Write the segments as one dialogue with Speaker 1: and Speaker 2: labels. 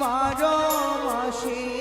Speaker 1: বারো মাসে।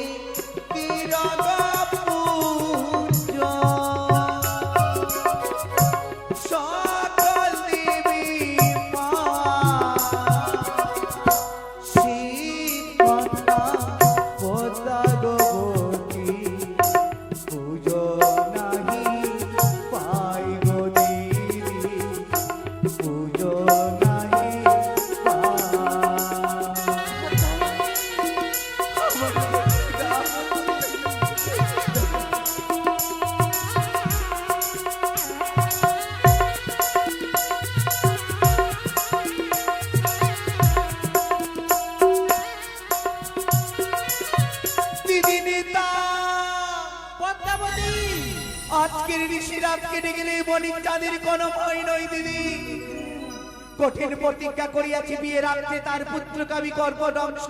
Speaker 1: কঠিন প্রতিজ্ঞা করিয়াছি বিয়ে রাখতে তার পুত্রকে আমি করব ধ্বংস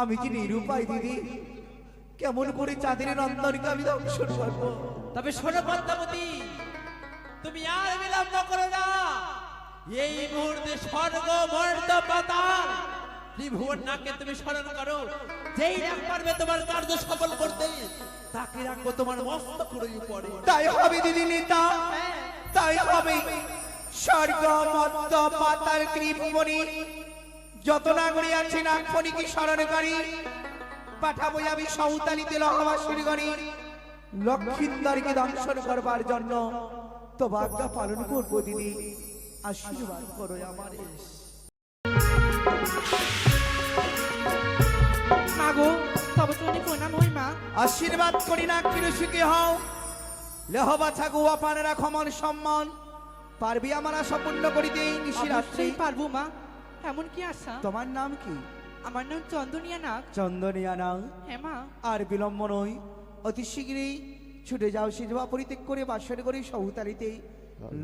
Speaker 1: আমি কি নিরুপায় দিদি কেমন করে চাঁদের নন্দনকে আমি করব?
Speaker 2: তবে শোনো পদ্মাবতী তুমি আর বিলম্ব করো না। এই মুহূর্তে স্বর্গ মর্দ পাতাল ত্রিভুবন নাকে তুমি স্মরণ করো। যেই ডাক পারবে তোমার কার্য সফল করতে তাকে রাখব তোমার মস্তকের উপরে
Speaker 1: তাই হবে দিদি নেতা তাই হবে। স্বর্গ মত্ত ত্রিভুবনী। যত নাগরী আছে নাগফণিকে স্মরণকারী পাঠাবো আমি সৌতালিতে দংশন করবার জন্য তো বার্তা পালন করব দিদি। আশীর্বাদ করো আমার।
Speaker 3: মাগো তবে তুমি প্রণাম হই মা।
Speaker 1: আশীর্বাদ করি না কিরুষিকে হও লেহবা থাকু আপানেরা ক্ষমন সম্মান। পারবি আমার আশা পূর্ণ করিতে এই নিশিরাত্রি
Speaker 3: পারব মা। এমন কি আশা।
Speaker 1: তোমার নাম কি?
Speaker 3: আমার নাম চন্দনিয়া নাগ।
Speaker 1: চন্দনিয়া নাম
Speaker 3: হ্যাঁ মা।
Speaker 1: আর বিলম্ব নয়। অতি শীঘ্রই ছুটে যাও সিজবা পরিত্যাগ করে বাসর করে সৌতালিতে।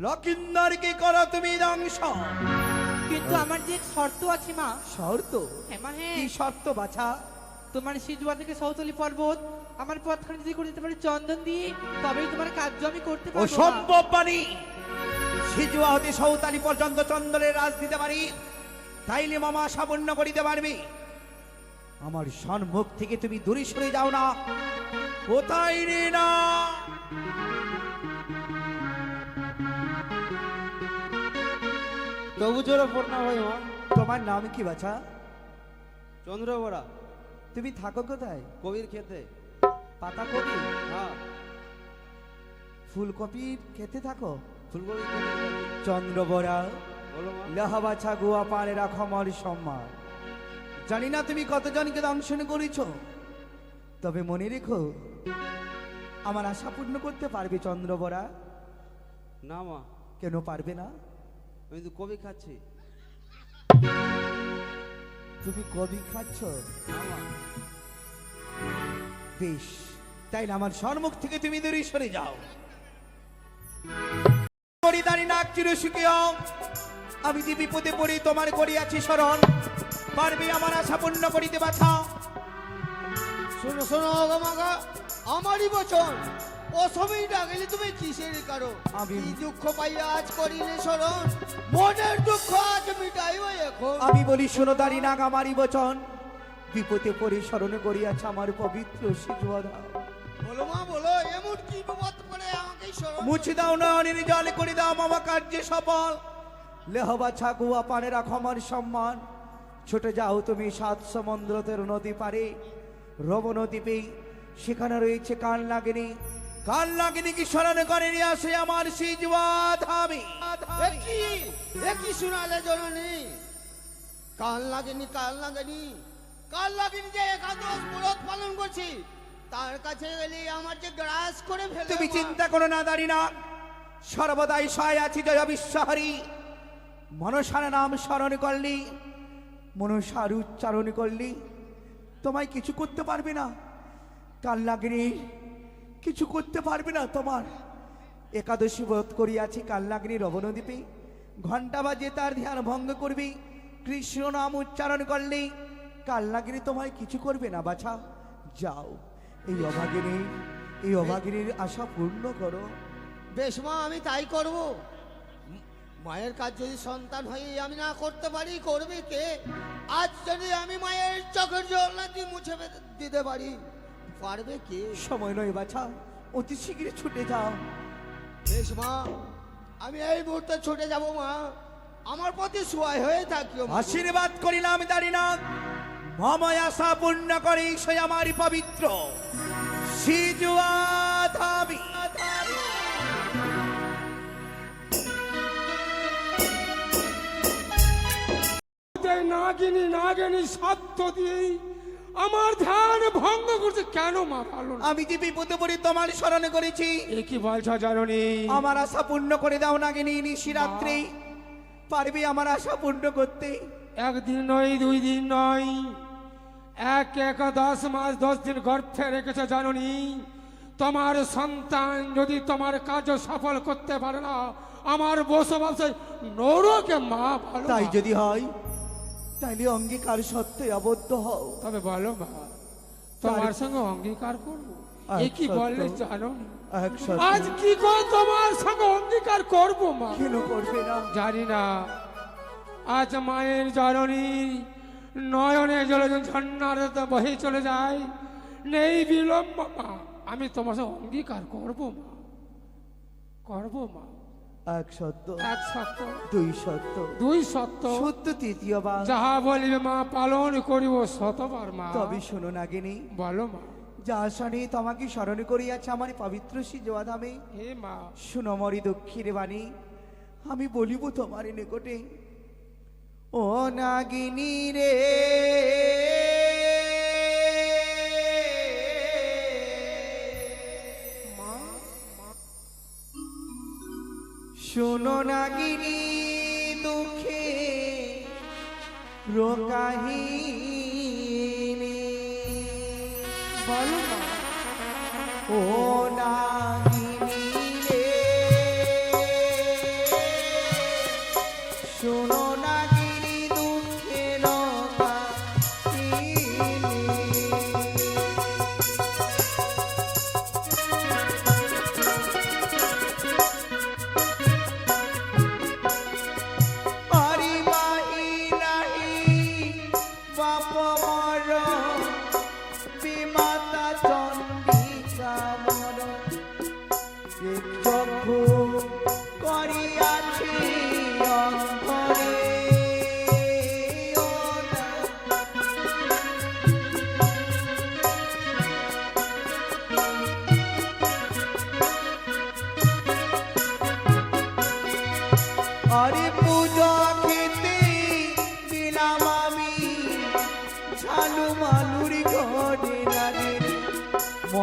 Speaker 1: লকিন্দারকে করো তুমি ধ্বংস।
Speaker 3: কিন্তু আমার যে শর্ত আছে মা।
Speaker 1: শর্ত?
Speaker 3: হ্যাঁ মা হ্যাঁ।
Speaker 1: কি শর্ত বাছা?
Speaker 3: তোমার সিজুয়া থেকে সৌতলি পর্বত আমার পথখানে যদি করে দিতে পারি চন্দন দিয়ে তবেই তোমার কার্য আমি করতে পারব মা।
Speaker 1: সম্ভব বাণী! সিজুয়া হতে সৌতালি পর্যন্ত চন্দ্রের রাজ দিতে পারি। তাইলে মামা সাবন্য করিতে পারবি। আমার সম্মুখ থেকে তুমি দূরে সরে যাও না। কোথায় রে না?
Speaker 4: তবু জোরে পড়না ভাই মা
Speaker 1: তোমার নাম কি বাছা?
Speaker 4: চন্দ্রবরা
Speaker 1: তুমি থাকো কোথায়?
Speaker 4: কবির খেতে।
Speaker 1: পাতা কপি
Speaker 4: হ্যাঁ।
Speaker 1: ফুলকপির খেতে থাকো? চন্দ্রবরা
Speaker 4: বলো মা
Speaker 1: লাহাবাছা গুয়া পানে রাখো আমার সম্মান। জানি না তুমি কতজনকে দংশন করেছ তবে মনে রেখো আমার আশা পূর্ণ করতে পারবে চন্দ্রবরা।
Speaker 4: না মা।
Speaker 1: কেন পারবে না?
Speaker 4: আমি তো কবি খাচ্ছি।
Speaker 1: তুমি কবি খাচ্ছ? বেশ তাই না আমার সম্মুখ থেকে তুমি দূরে সরে যাও। পরিদানি নাক চিরসুখী আমি যে বিপদে পড়ি তোমার করিয়াছি স্মরণ। পারবি আমার আশা পূর্ণ করিতে বাছা
Speaker 5: শোনো শোনো আমারই বচন। অসময় ডাকিলে তুমি কিসের কারও
Speaker 1: আমি-
Speaker 5: দুঃখ পাইয়া আজ করিলে স্মরণ? মনের দুঃখ আজ মিটাইব এখন।
Speaker 1: আমি বলি শোনো দাঁড়ি নাগ আমারই বচন। বিপদে পড়ে স্মরণ করিয়াছে আমার পবিত্র শিশুয়াদা
Speaker 5: বলো মা বলো এমন কি বিপদ? করে
Speaker 1: মুছে দাও না অনির জল করে দাও মামা কার্যে সফল। লেহবা ছাগুয়া পানে রাখো আমার সম্মান। ছোটে যাও তুমি সাত সমুদ্রতের নদী পারে নদী পেয়ে সেখানে রয়েছে কাল লাগেনি। কাল লাগেনি কি স্মরণ করে নিয়ে আসে আমার সিজুয়া ধামি
Speaker 5: একই শোনালে জননী? কাল লাগেনি কাল লাগেনি। কাল লাগেনি যে একাদশ ব্রত পালন করছি। তার কাছে গেলে আমার যে গ্রাস করে ফেলে
Speaker 1: তুমি চিন্তা করো না দাঁড়ি না। সর্বদাই সহায় আছি জয় বিশ্বহরি। মনসার নাম স্মরণ করলি মনসার উচ্চারণ করলি। তোমায় কিছু করতে পারবে না। কাল লাগেনি কিছু করতে পারবে না তোমার। একাদশী বোধ করিয়াছি কালনাগিনীর অবনদীপে ঘণ্টা বাজে তার ধ্যান ভঙ্গ করবি। কৃষ্ণ নাম উচ্চারণ করলে কালনাগিনী তোমায় কিছু করবে না বাছা। যাও। এই অভাগিনী এই অভাগিনীর আশা পূর্ণ করো।
Speaker 5: বেশ মা আমি তাই করব। মায়ের কাজ যদি সন্তান হয়ে আমি না করতে পারি করবে কে? আজ যদি আমি মায়ের চোখের জল নাকি মুছে দিতে পারি পারবে কে?
Speaker 1: সময় নয় বাছা অতি শীঘ্রই ছুটে যাও।
Speaker 5: বেশ মা আমি এই মুহূর্তে ছুটে যাব মা। আমার প্রতি সুয়াই হয়ে থাকিও।
Speaker 1: আশীর্বাদ করিলাম দারিনাথ। মময় আশা পূর্ণ করে সে আমার পবিত্র। সিজুয়া ধাবি
Speaker 6: এই নাগিনী নাগিনী সত্য দিয়েই আমার ধ্যান ভঙ্গ করছে কেন মা ভালো না?
Speaker 1: আমি যে বিপদে পড়ে তোমার স্মরণ করেছি।
Speaker 6: এ কি বলছো জাননি?
Speaker 1: আমার আশা পূর্ণ করে দাও না গিনি নিশিরাত্রি পারবি আমার আশা পূর্ণ করতে।
Speaker 6: একদিন নয় দুই দিন নয়। এক এক দশ মাস দশ দিন গর্ভে রেখেছে জাননি। তোমার সন্তান যদি তোমার কাজ সফল করতে পারে না আমার বসবাস নরকে মা ভালো
Speaker 1: তাই যদি হয় তাইলে অঙ্গীকার সত্ত্বে আবদ্ধ হও।
Speaker 6: তবে বলো মা তোমার সঙ্গে অঙ্গীকার করব? এ কি
Speaker 1: সত্য।
Speaker 6: বললে জানো? আজ কি করে তোমার সঙ্গে অঙ্গীকার করব মা?
Speaker 1: কেন করবে না?
Speaker 6: জানি না। আজ মায়ের জননী নয়নে জলে ঝর্ণার বহে চলে যায়। নেই বিলম্ব মা আমি তোমার সঙ্গে অঙ্গীকার করব মা। করব মা।
Speaker 1: এক সত্য
Speaker 6: এক সত্য
Speaker 1: দুই সত্য
Speaker 6: দুই সত্য।
Speaker 1: সত্য তৃতীয়বার।
Speaker 6: যাহা বলিবে মা পালন করিব শতবার মা।
Speaker 1: তবে শোনো না গিনি
Speaker 6: বলো মা।
Speaker 1: যা শনি তোমাকে স্মরণ করিয়াছে আমার পবিত্র সিজোয়াধামে
Speaker 6: হে মা।
Speaker 1: সুনমরি দক্ষিণ বাণী। আমি বলিব তোমার নিকটে ও নাগিনী রে। শোনো নাগিনী দুঃখে রোকাহিনী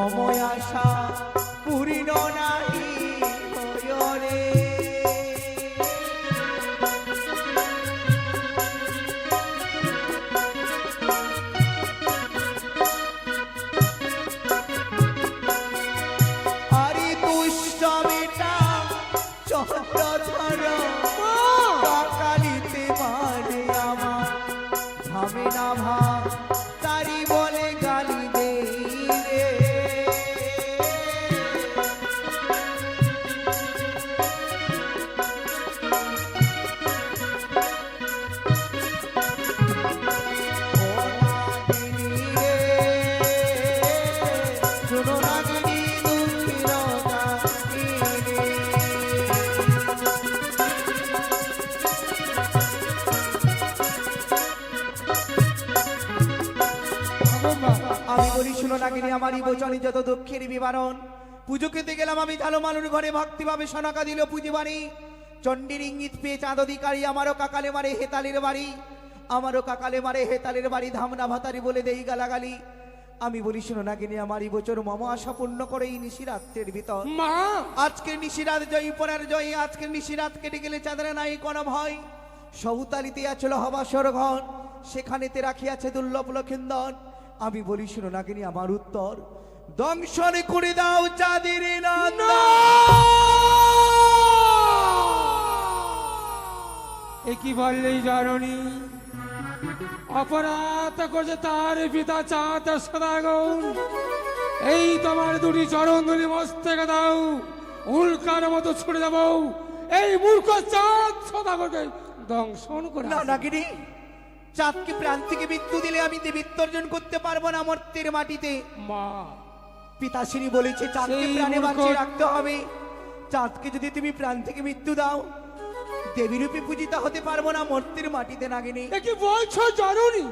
Speaker 1: মময় আশা বলি শুনো না কিনি আমারই বচনে যত দুঃখের বিবরণ। পুজো খেতে গেলাম আমি ঝালো মালুর ঘরে ভক্তিভাবে সনাকা দিল পুজো বাড়ি চণ্ডীর ইঙ্গিত পেয়ে চাঁদ অধিকারী আমারও কাকালে মারে হেতালের বাড়ি। আমারও কাকালে মারে হেতালের বাড়ি ধামনা ভাতারি বলে দেই গালাগালি। আমি বলি শুনো না কিনি আমারই বচন মম আশা পূর্ণ করে এই নিশিরাত্রের ভিতর।
Speaker 6: মা!
Speaker 1: আজকের নিশিরাত জয়ী পরার জয়ী আজকের নিশিরাত কেটে গেলে চাঁদের নাই কোনো ভয়। সৌতালিতে আছিল হবা সরঘন সেখানেতে রাখিয়াছে দুর্লভ লক্ষিন্দন। আমি বলি শোনো নাগিনী আমার উত্তর। দংশন করে দাও চাঁদের এ
Speaker 6: কি বললেই জননী? অপরাধ করছে তার পিতা চাঁদ সদা সদাগর। এই তোমার দুটি চরণগুলি মস্তকে দাও উল্কার মতো ছুটে যাব এই মূর্খ চাঁদ সদাগরকে দংশন করে
Speaker 1: না নাগিনী চাঁদকে প্রাণ থেকে মৃত্যু দিলে আমি দেবিত্তর্জন করতে পারব না মর্তের মাটিতে।
Speaker 6: মা।
Speaker 1: পিতাশ্রী বলেছে চাঁদকে প্রাণে বাঁচিয়ে রাখতে হবে। চাঁদকে যদি তুমি প্রাণ থেকে মৃত্যু দাও দেবী রূপে পূজিতা হতে পারব না মর্তের মাটিতে নাগিনী।
Speaker 6: কি বলছো জানুনি?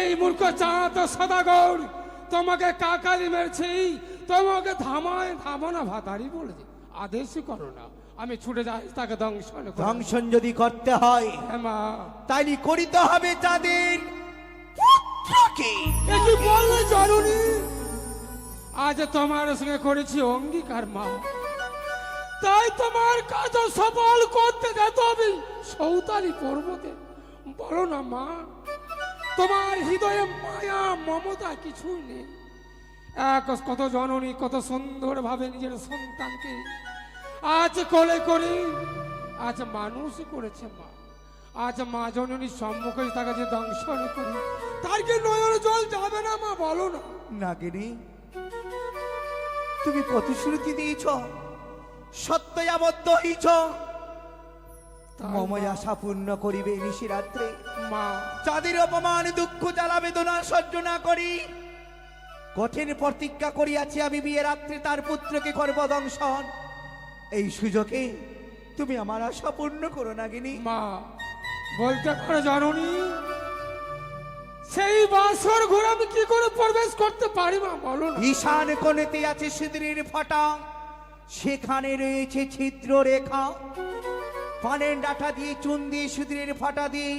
Speaker 6: এই মূর্খ চাঁদ সদাগর তোমাকে কাকালি মেরেছি তোমাকে থামায় থামানা ভাতারি বলেছে। আদেশ করো না। আমি ছুটে যাই তাকে দংশন।
Speaker 1: ধ্বংসন যদি করতে হয়
Speaker 6: হ্যাঁ মা।
Speaker 1: তাইলে করিতে হবে চাঁদের পুত্রকে।
Speaker 6: এ কি বললে জানুনি? আজ তোমার সঙ্গে করেছি অঙ্গীকার মা। তাই তোমার কাজ সফল করতে যেতে হবে সৌতালি পর্বতে। বলো না মা তোমার হৃদয়ে মায়া মমতা কিছুই নেই। কত জননী কত সুন্দর ভাবে নিজের সন্তানকে আজ কোলে করে আজ মানুষ করেছে মা। আজ মা জননীর সম্মুখে তাকে যে দংশন করি তার কি নয়ন জল যাবে না মা বলো না।
Speaker 1: নাগিনী তুমি প্রতিশ্রুতি দিয়েছ সত্যই আবদ্ধ হইছ মময় আশা পূর্ণ করিবে নিশি রাত্রে।
Speaker 6: মা।
Speaker 1: চাঁদের অপমান দুঃখ জ্বালা বেদনা সহ্য না করি। কঠিন প্রতিজ্ঞা করিয়াছি আমি বিয়ে রাত্রে তার পুত্রকে করব দংশন এই সুযোগে তুমি আমার আশা পূর্ণ করো নাগিনী।
Speaker 6: মা বলতে পারো জননী? সেই বাসর ঘরে আমি কি করে প্রবেশ করতে পারি মা বলো না।
Speaker 1: ঈশান কোণেতে আছে সিঁদুরের ফাটা। সেখানে রয়েছে ছিদ্র রেখা পানের ডাটা দিয়ে চুন দিয়ে সিঁদুরের ফাটা দিয়ে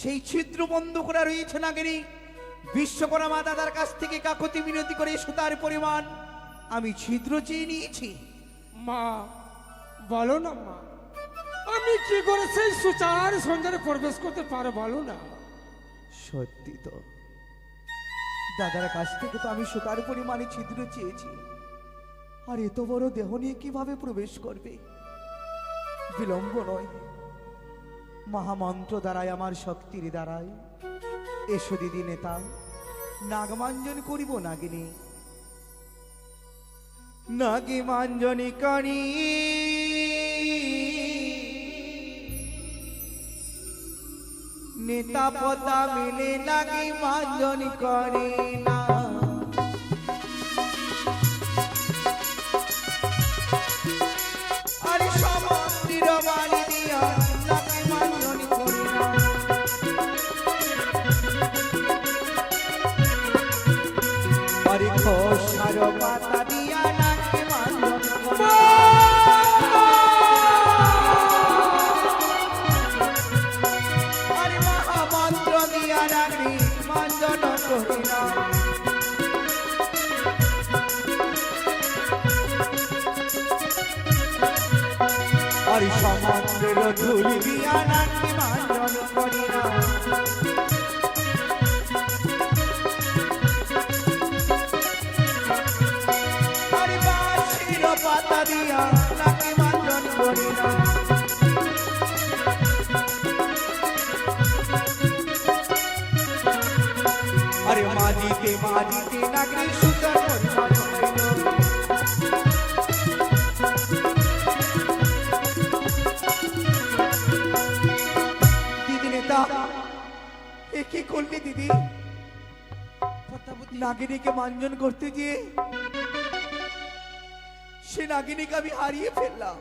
Speaker 1: সেই ছিদ্র বন্ধ করা রয়েছে নাগিনী। বিশ্বকর্মা দাদার কাছ থেকে কাকতি বিনতি করে সুতার পরিমাণ আমি ছিদ্র চেয়ে নিয়েছি।
Speaker 6: মা বলো না মা আমি কি করে সেই সুচার সঞ্জারে প্রবেশ করতে পারো বলো না?
Speaker 1: সত্যি তো। দাদার কাছ থেকে তো আমি সুতার পরিমাণে ছিদ্র চেয়েছি। আর এত বড় দেহ নিয়ে কীভাবে প্রবেশ করবে? বিলম্ব নয়। মহামন্ত্র দ্বারায় আমার শক্তির দ্বারায় এসো দিদি নেতা, নাগমাঞ্জন করিব নাগিনী। নাগি মাঞ্জনি কানি। নেতা পতা মিলে নাগি মাঞ্জনি করি না। রাখি মাঞ্জন করি না আরে ধুলি দিয়া রাখি মাঞ্জন করি না পাতা দিয়া রাখি মাঞ্জন করি করলি দিদি? নাগিনীকে মাঞ্জন করতে গিয়ে সে নাগিনীকে আমি হারিয়ে ফেললাম।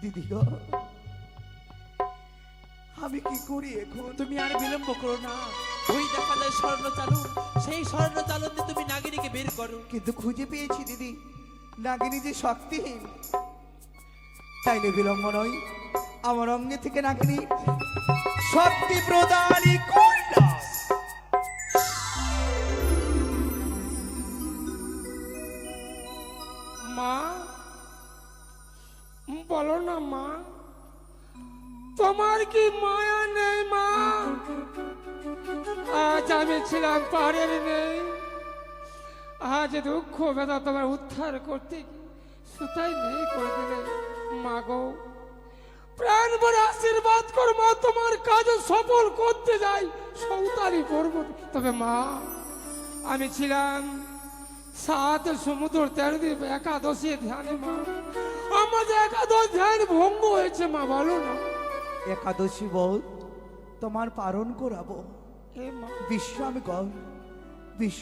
Speaker 1: দিদি গো, আমি কি করি এখন?
Speaker 2: তুমি আর বিলম্ব করো না। ওই দেখা যায় স্বর্ণ চালু সেই স্বর্ণ চালু দিয়ে তুমি নাগিনীকে বের করো।
Speaker 1: কিন্তু খুঁজে পেয়েছি দিদি। নাগিনী যে শক্তিহীন তাইলে বিলম্ব নয়। আমার অঙ্গে থেকে নাগিনী শক্তি প্রদানই করলাম
Speaker 6: মা বলো না মা তোমার কি মায়া নেই মা? আজ আমি ছিলাম পারের নেই আজ দুঃখ বেদা তোমার উদ্ধার করতে সুতাই নেই করে দিলে। মা গো প্রাণ ভরে আশীর্বাদ কর মা, তোমার কাজ সফল করতে যাই সৌতালি করব তবে মা, আমি ছিলাম সাত সমুদ্র, তেরো দ্বীপ, একাদশী ধ্যানে মা। আমাদের একাদশ ধ্যান ভঙ্গ হয়েছে মা, বলো না।
Speaker 1: একাদশী বল তোমার পালন করাবো। বিশ্রাম কর বিশ্রাম